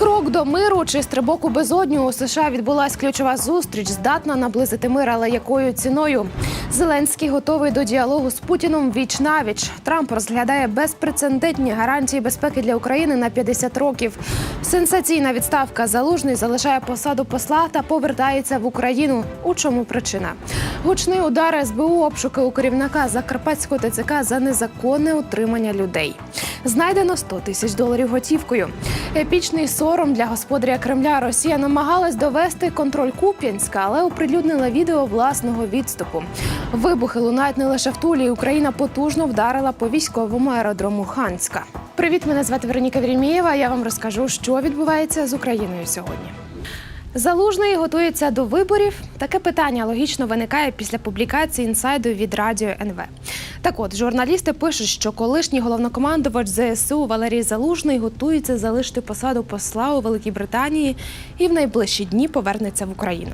Крок до миру чи стрибок у безодню у США відбулась ключова зустріч, здатна наблизити мир, але якою ціною? Зеленський готовий до діалогу з Путіном віч навіч. Трамп розглядає безпрецедентні гарантії безпеки для України на 50 років. Сенсаційна відставка залужний залишає посаду посла та повертається в Україну. У чому причина? Гучний удар СБУ, обшуки у керівника Закарпатського ТЦК за незаконне утримання людей. Знайдено 100 тисяч доларів готівкою. Епічний сором для господаря Кремля. Росія намагалась довести контроль Куп'янська, але оприлюднила відео власного відступу. Вибухи лунають не лише в Тулі. Україна потужно вдарила по військовому аеродрому Ханська. Привіт, мене звати Вероніка Вірімієва. Я вам розкажу, що відбувається з Україною сьогодні. Залужний готується до виборів. Таке питання логічно виникає після публікації інсайду від радіо НВ. Так от, журналісти пишуть, що колишній головнокомандувач ЗСУ Валерій Залужний готується залишити посаду посла у Великій Британії і в найближчі дні повернеться в Україну.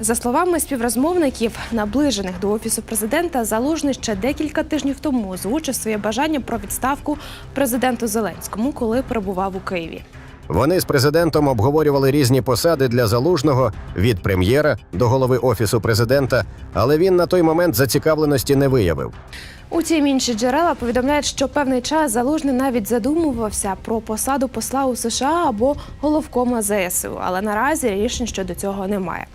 За словами співрозмовників, наближених до офісу президента, Залужний ще декілька тижнів тому озвучив своє бажання про відставку президенту Зеленському, коли перебував у Києві. Вони з президентом обговорювали різні посади для залужного від прем'єра до голови офісу президента, але він на той момент зацікавленості не виявив. Утім, інші джерела повідомляють, що певний час залужний навіть задумувався про посаду посла у США або головкома ЗСУ, але наразі рішень щодо цього немає.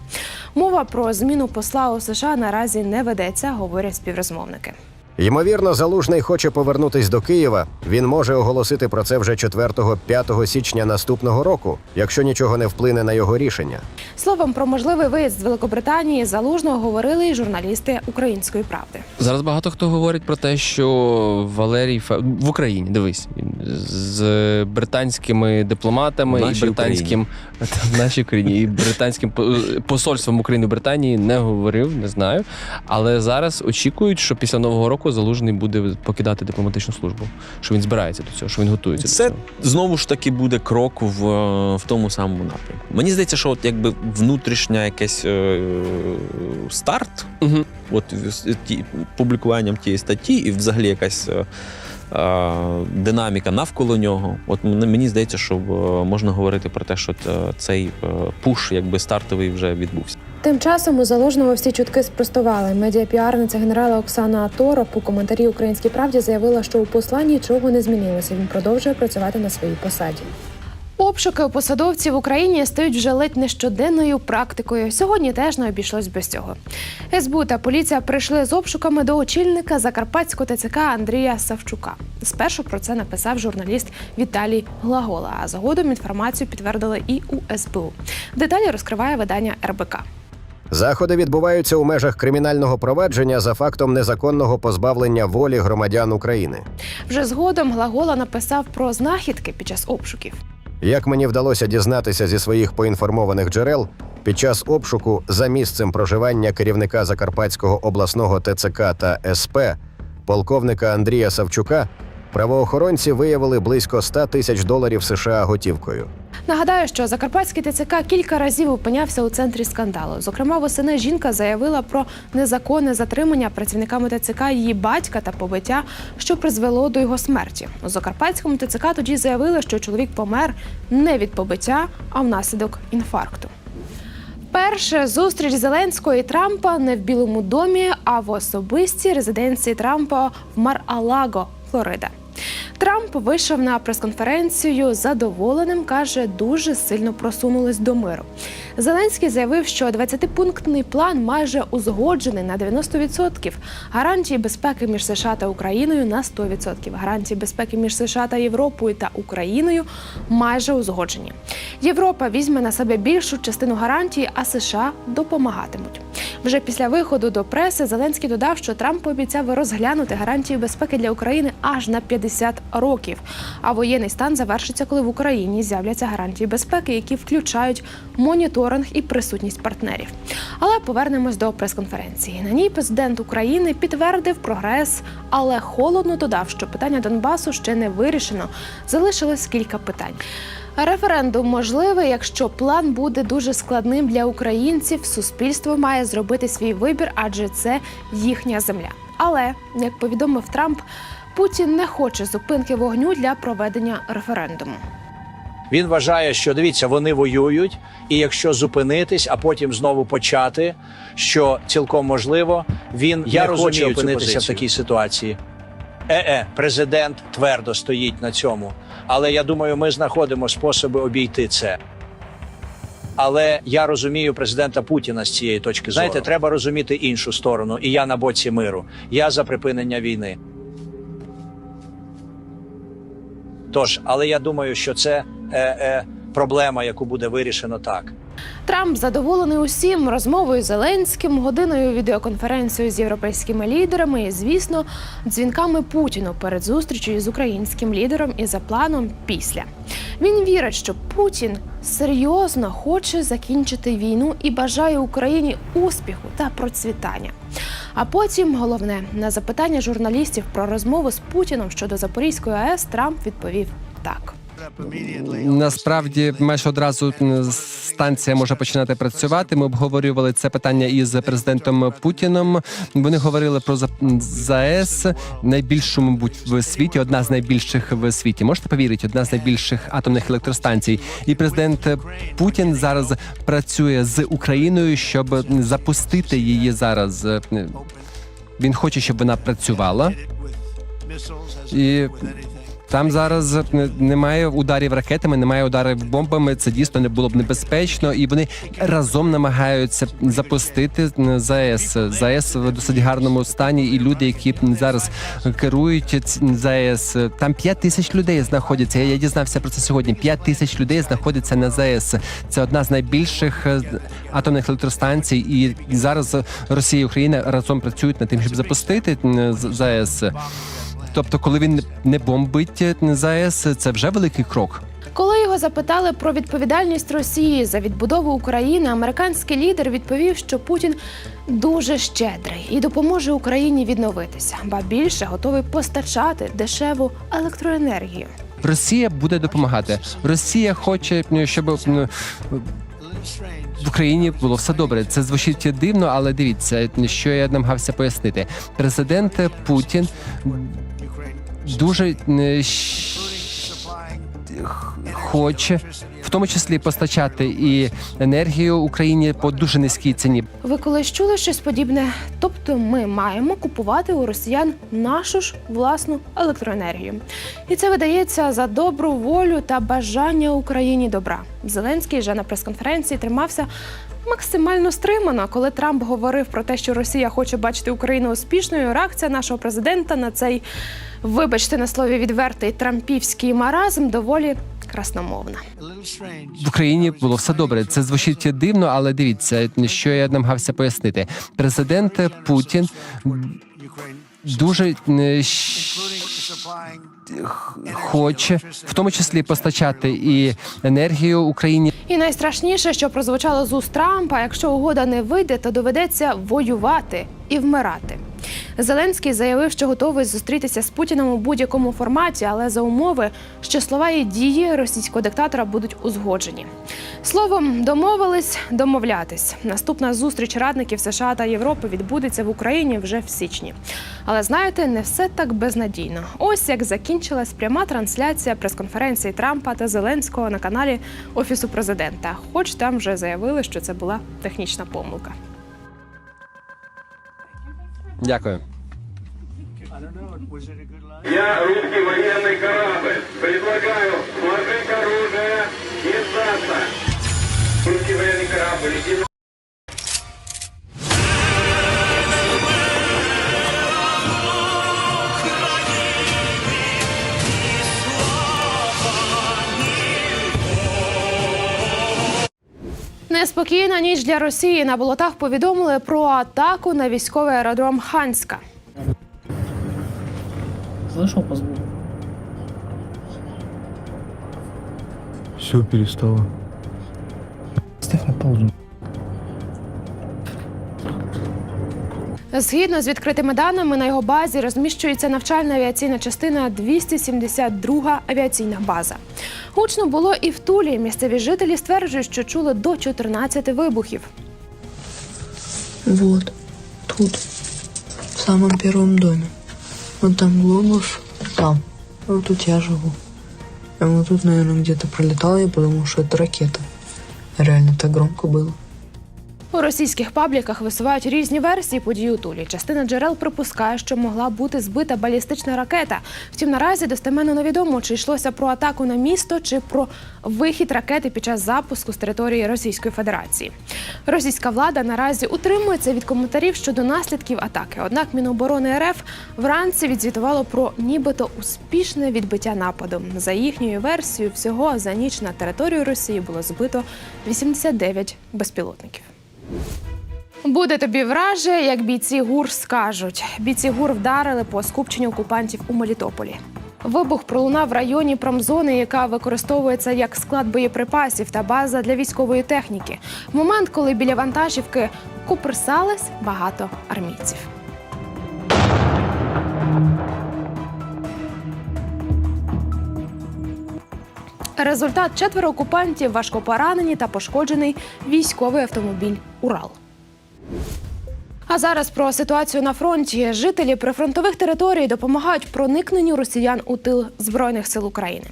Мова про зміну посла у США наразі не ведеться, говорять співрозмовники. Ймовірно, залужний хоче повернутись до Києва. Він може оголосити про це вже 4-5 січня наступного року, якщо нічого не вплине на його рішення. Словом, про можливий виїзд з Великобританії залужного говорили і журналісти української правди. Зараз багато хто говорить про те, що Валерій Фе... в Україні, дивись, з британськими дипломатами і британським в нашій країні і британським по- посольством України в Британії не говорив, не знаю. Але зараз очікують, що після нового року залужний буде покидати дипломатичну службу. Що він збирається до цього, що він готується Це до цього. знову ж таки буде крок в, е, в тому самому напрямку. Мені здається, що от якби внутрішня якась е, старт, Угу. от ті, публікуванням тієї статті, і взагалі якась. е, е, Динаміка навколо нього. От мені мені здається, що е, можна говорити про те, що цей пуш, якби стартовий, вже відбувся. Тим часом у залужного всі чутки спростували. Медіапіарниця генерала Оксана Аторов у коментарі Українській правді заявила, що у посла нічого не змінилося. Він продовжує працювати на своїй посаді. Обшуки у посадовців в Україні стають вже ледь не щоденною практикою. Сьогодні теж не обійшлось без цього. СБУ та поліція прийшли з обшуками до очільника Закарпатського ТЦК Андрія Савчука. Спершу про це написав журналіст Віталій Глагола. А згодом інформацію підтвердили і у СБУ. Деталі розкриває видання РБК. Заходи відбуваються у межах кримінального провадження за фактом незаконного позбавлення волі громадян України. Вже згодом Глагола написав про знахідки під час обшуків. Як мені вдалося дізнатися зі своїх поінформованих джерел, під час обшуку за місцем проживання керівника Закарпатського обласного ТЦК та СП, полковника Андрія Савчука, правоохоронці виявили близько 100 тисяч доларів США готівкою. Нагадаю, що Закарпатський ТЦК кілька разів опинявся у центрі скандалу. Зокрема, восени жінка заявила про незаконне затримання працівниками ТЦК її батька та побиття, що призвело до його смерті. У Закарпатському ТЦК тоді заявили, що чоловік помер не від побиття, а внаслідок інфаркту. Перша зустріч Зеленського і Трампа не в Білому домі, а в особистій резиденції Трампа в Мар-Алаго, Флорида. Трамп вийшов на прес-конференцію задоволеним, каже, дуже сильно просунулись до миру. Зеленський заявив, що 20-пунктний план майже узгоджений на 90%. Гарантії безпеки між США та Україною на 100%. Гарантії безпеки між США та Європою та Україною майже узгоджені. Європа візьме на себе більшу частину гарантій, а США допомагатимуть. Вже після виходу до преси Зеленський додав, що Трамп пообіцяв розглянути гарантії безпеки для України аж на 50 років. А воєнний стан завершиться, коли в Україні з'являться гарантії безпеки, які включають моніторинг і присутність партнерів. Але повернемось до прес-конференції. На ній президент України підтвердив прогрес, але холодно додав, що питання Донбасу ще не вирішено. Залишилось кілька питань. Референдум можливий, якщо план буде дуже складним для українців. Суспільство має зробити свій вибір, адже це їхня земля. Але як повідомив Трамп, Путін не хоче зупинки вогню для проведення референдуму. Він вважає, що дивіться, вони воюють, і якщо зупинитись, а потім знову почати, що цілком можливо, він Я не розумію хоче опинитися в такій ситуації. Е-е, президент твердо стоїть на цьому. Але я думаю, ми знаходимо способи обійти це. Але я розумію президента Путіна з цієї точки. Знаєте, треба розуміти іншу сторону. І я на боці миру. Я за припинення війни. Тож, але я думаю, що це е, е, проблема, яку буде вирішено так. Трамп задоволений усім розмовою з Зеленським, годиною відеоконференцією з європейськими лідерами і, звісно, дзвінками Путіну перед зустрічю з українським лідером і за планом після. Він вірить, що Путін серйозно хоче закінчити війну і бажає Україні успіху та процвітання. А потім, головне, на запитання журналістів про розмову з Путіном щодо Запорізької АЕС Трамп відповів так. Насправді, майже одразу станція може починати працювати. Ми обговорювали це питання із президентом Путіном. Вони говорили про ЗАЕС, найбільшу, мабуть, в світі, одна з найбільших в світі. Можете повірити, одна з найбільших атомних електростанцій. І президент Путін зараз працює з Україною, щоб запустити її зараз. Він хоче, щоб вона працювала. І там зараз немає ударів ракетами, немає ударів бомбами. Це дійсно не було б небезпечно, і вони разом намагаються запустити ЗАЕС. ЗАЕС в досить гарному стані. І люди, які зараз керують ЗАЕС, там 5 тисяч людей знаходяться. Я дізнався про це сьогодні. 5 тисяч людей знаходяться на ЗАЕС. Це одна з найбільших е, атомних електростанцій. І зараз Росія і Україна разом працюють над тим, щоб запустити ЗАЕС. Тобто, коли він не бомбить е, ЗАЕС, це вже великий крок. Коли його запитали про відповідальність Росії за відбудову України, американський лідер відповів, що Путін дуже щедрий і допоможе Україні відновитися, ба більше готовий постачати дешеву електроенергію. Росія буде допомагати. Росія хоче, щоб в Україні було все добре. Це звучить дивно, але дивіться, що я намагався пояснити. Президент Путін дуже е, хоче в тому числі постачати і енергію Україні по дуже низькій ціні. Ви колись чули щось подібне? Тобто, ми маємо купувати у росіян нашу ж власну електроенергію, і це видається за добру волю та бажання Україні добра. Зеленський вже на прес-конференції тримався. Максимально стримано, коли Трамп говорив про те, що Росія хоче бачити Україну успішною. Реакція нашого президента на цей, вибачте на слові відвертий трампівський маразм доволі красномовна. в Україні було все добре. Це звучить дивно, але дивіться, що я намагався пояснити. Президент Путін дуже хоче в тому числі постачати і енергію Україні. І найстрашніше, що прозвучало з уст Трампа, якщо угода не вийде, то доведеться воювати і вмирати. Зеленський заявив, що готовий зустрітися з Путіним у будь-якому форматі, але за умови, що слова і дії російського диктатора будуть узгоджені. Словом, домовились домовлятись. Наступна зустріч радників США та Європи відбудеться в Україні вже в січні. Але знаєте, не все так безнадійно. Ось як закінчилась пряма трансляція прес-конференції Трампа та Зеленського на каналі Офісу президента. Хоч там вже заявили, що це була технічна помилка. Дякую. Я русский военный корабль. Предлагаю сложить оружие и сдаться. Русский военный корабль. Неспокійна ніч для Росії на болотах повідомили про атаку на військовий аеродром Ханська. Слышал по звуку? Все перестало. Ставь на паузу. Згідно з відкритими даними, на його базі розміщується навчальна авіаційна частина 272 авіаційна база. Гучно було і в Тулі. Місцеві жителі стверджують, що чули до 14 вибухів. Вот, тут, в самом первом доме. Вот там глобус, там. Вот тут я живу. А вот тут, наверное, где-то пролетал я, потому что это ракета. Реально так громко было. У російських пабліках висувають різні версії подій у Тулі. Частина джерел припускає, що могла бути збита балістична ракета. Втім, наразі достеменно невідомо, чи йшлося про атаку на місто, чи про вихід ракети під час запуску з території Російської Федерації. Російська влада наразі утримується від коментарів щодо наслідків атаки. Однак Міноборони РФ вранці відзвітувало про нібито успішне відбиття нападу. За їхньою версією, всього за ніч на територію Росії було збито 89 безпілотників. Буде тобі враже, як бійці ГУР скажуть. Бійці ГУР вдарили по скупченню окупантів у Мелітополі. Вибух пролунав в районі промзони, яка використовується як склад боєприпасів та база для військової техніки. Момент, коли біля вантажівки куперсались багато армійців. Результат четверо окупантів важко поранені та пошкоджений військовий автомобіль Урал. А зараз про ситуацію на фронті. Жителі прифронтових територій допомагають проникненню росіян у тил збройних сил України.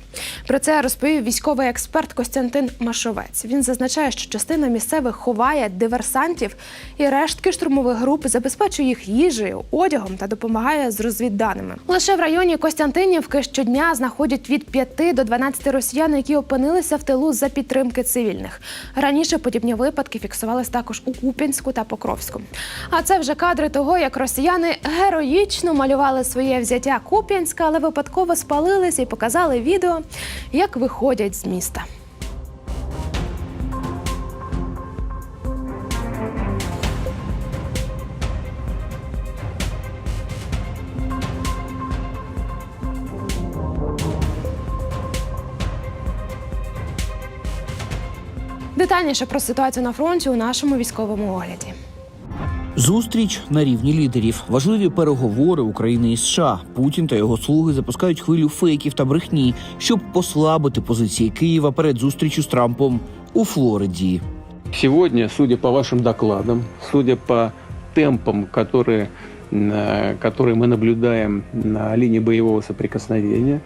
Про це розповів військовий експерт Костянтин Машовець. Він зазначає, що частина місцевих ховає диверсантів і рештки штурмових груп забезпечує їх їжею, одягом та допомагає з розвідданими. Лише в районі Костянтинівки щодня знаходять від 5 до 12 росіян, які опинилися в тилу за підтримки цивільних. Раніше подібні випадки фіксувались також у Куп'янську та Покровську. А це вже кадри того, як росіяни героїчно малювали своє взяття Куп'янська, але випадково спалилися і показали відео, як виходять з міста. Детальніше про ситуацію на фронті у нашому військовому огляді. Зустріч на рівні лідерів, важливі переговори України і США. Путін та його слуги запускають хвилю фейків та брехні, щоб послабити позиції Києва перед зустрічю з Трампом у Флориді. Сегодня, судя по вашим докладам, судя по темпам, которые, м, э, которые мы наблюдаем на линии боевого соприкосновения,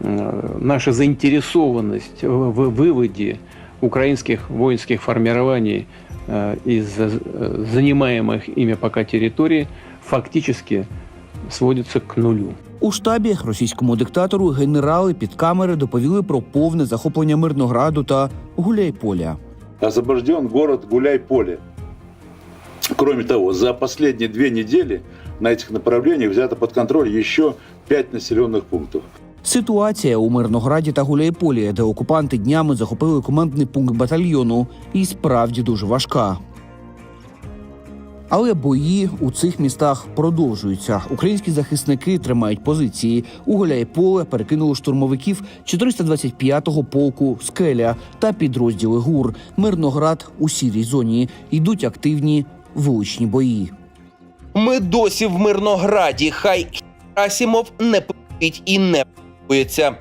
э, наша заинтересованность в в выводе украинских воинских формирований э, из э, занимаемых ими пока территорий фактически сводится к нулю. У штабі російському диктатору генерали під камери доповіли про повне захоплення Мирнограду та Гуляйполя. освобожден город Гуляй-Поле. Кроме того, за последние две недели на этих направлениях взято под контроль еще пять населенных пунктов. Ситуація у Мирнограді та Гуляйполі, де окупанти днями захопили командний пункт батальйону, і справді дуже важка. Але бої у цих містах продовжуються. Українські захисники тримають позиції. У Гуляйполе перекинули штурмовиків 425-го полку Скеля та підрозділи ГУР. Мирноград у сірій зоні йдуть активні вуличні бої. Ми досі в Мирнограді. Хай Асімов не пить і не пується.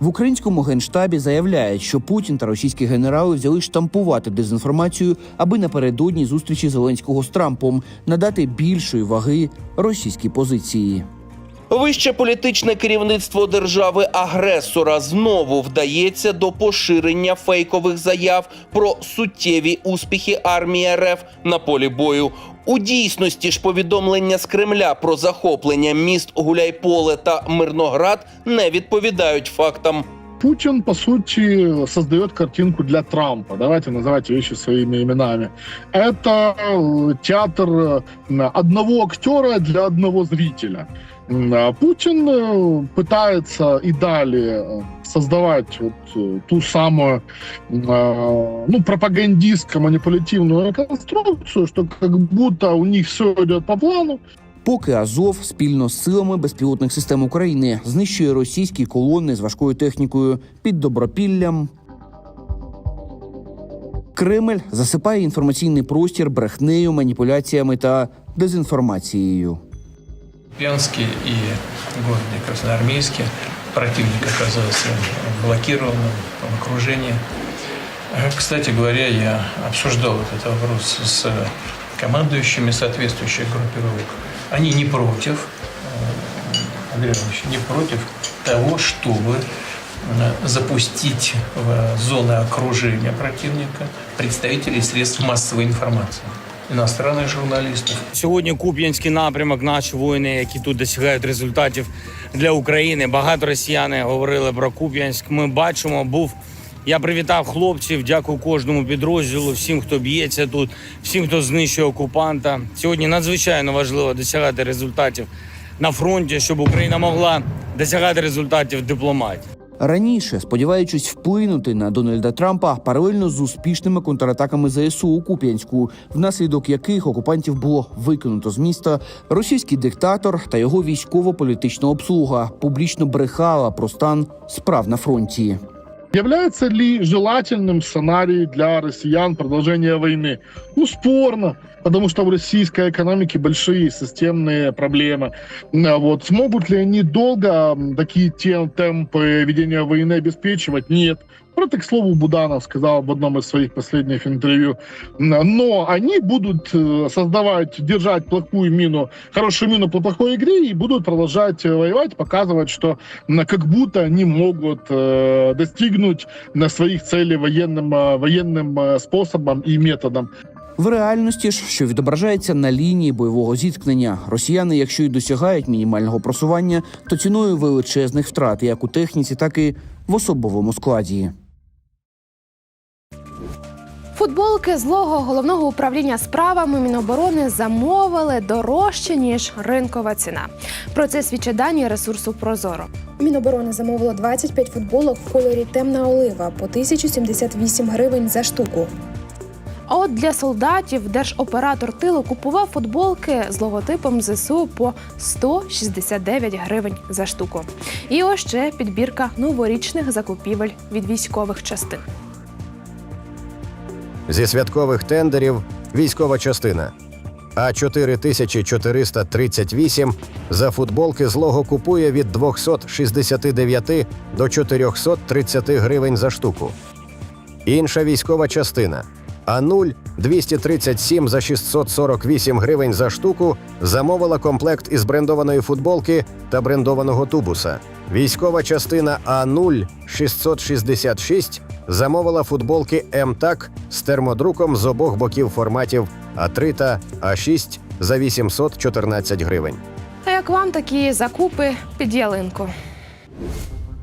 В українському генштабі заявляють, що Путін та російські генерали взяли штампувати дезінформацію, аби напередодні зустрічі Зеленського з Трампом надати більшої ваги російській позиції. Вище політичне керівництво держави-агресора знову вдається до поширення фейкових заяв про суттєві успіхи армії РФ на полі бою. У дійсності ж повідомлення з Кремля про захоплення міст Гуляйполе та Мирноград не відповідають фактам. Путин, по сути, создает картинку для Трампа. Давайте называть вещи своими именами. Это э, театр э, одного актера для одного зрителя. А Путин э, пытается и далее создавать вот ту самую э, ну, пропагандистско-манипулятивную конструкцию, что как будто у них все идет по плану, Поки Азов спільно з силами безпілотних систем України знищує російські колони з важкою технікою під добропіллям. Кремль засипає інформаційний простір брехнею, маніпуляціями та дезінформацією. Купянске и городе Красноармейске противник оказался блокированным в окружении. Э, Кстати говоря, я обсуждал этот вопрос с командующими соответствующих группировок. Они не против, э, Андрей Иванович, не против того, чтобы э, запустить в зоны окружения противника представителей средств массовой информации, иностранных журналистов, Сьогодні Куп'янський напрямок, наші воїни, які тут досягають результатів для України. Багато росіяни говорили про Куп'янськ. Ми бачимо, був. я привітав хлопців. Дякую кожному підрозділу, всім, хто б'ється тут, всім, хто знищує окупанта. Сьогодні надзвичайно важливо досягати результатів на фронті, щоб Україна могла досягати результатів дипломатії. Раніше, сподіваючись вплинути на Дональда Трампа, паралельно з успішними контратаками ЗСУ у Куп'янську, внаслідок яких окупантів було викинуто з міста, російський диктатор та його військово-політична обслуга публічно брехала про стан справ на фронті. Является ли желательным сценарий для россиян продолжения войны? Ну, спорно, потому что в российской экономике большие системные проблемы. А Вот. Смогут ли они долго такие те- темпы ведения войны обеспечивать? Нет. Про это, к слову, Буданов сказал в одном из своих последних интервью. Но они будут э, создавать, держать плохую мину, хорошую мину по плохой игре и будут продолжать э, воевать, показывать, что как будто они могут э, достигнуть на своих целей военным, военным способом и методом. В реальності ж, що відображається на лінії бойового зіткнення, росіяни, якщо й досягають мінімального просування, то ціною величезних втрат як у техніці, так і в особовому складі. Футболки злого головного управління справами Міноборони замовили дорожче ніж ринкова ціна. Про це свідчать дані ресурсу Прозоро. Міноборони замовило 25 футболок в кольорі темна олива по 1078 гривень за штуку. А от для солдатів держоператор тилу купував футболки з логотипом ЗСУ по 169 гривень за штуку. І ось ще підбірка новорічних закупівель від військових частин. Зі святкових тендерів військова частина. А 4438 за футболки злого купує від 269 до 430 гривень за штуку. Інша військова частина А0 237 за 648 гривень за штуку замовила комплект із брендованої футболки та брендованого тубуса. Військова частина А0 666 замовила футболки МТАК з термодруком з обох боків форматів А3 та А6 за 814 гривень. А як вам такі закупи під ялинку?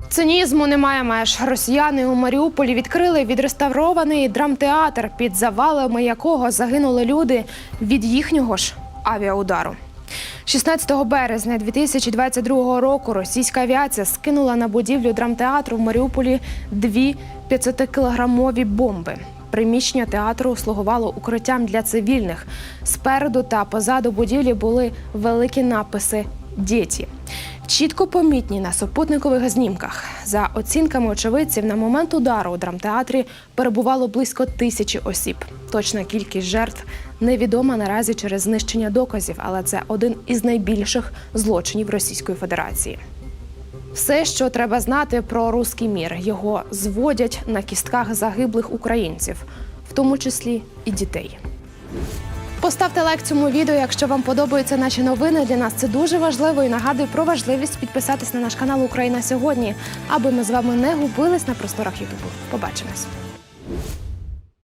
Цинізму немає меж. Росіяни у Маріуполі відкрили відреставрований драмтеатр, під завалами якого загинули люди від їхнього ж авіаудару. 16 березня 2022 року російська авіація скинула на будівлю драмтеатру в Маріуполі дві 500-кілограмові бомби. Приміщення театру слугувало укриттям для цивільних. Спереду та позаду будівлі були великі написи Діті. Чітко помітні на супутникових знімках. За оцінками очевидців, на момент удару у драмтеатрі перебувало близько тисячі осіб. Точна кількість жертв невідома наразі через знищення доказів, але це один із найбільших злочинів Російської Федерації. Все, що треба знати про руський мір, його зводять на кістках загиблих українців, в тому числі і дітей. Поставте лайк цьому відео, якщо вам подобаються наші новини. Для нас це дуже важливо і нагадую про важливість підписатись на наш канал Україна сьогодні, аби ми з вами не губились на просторах Ютубу. Побачимось.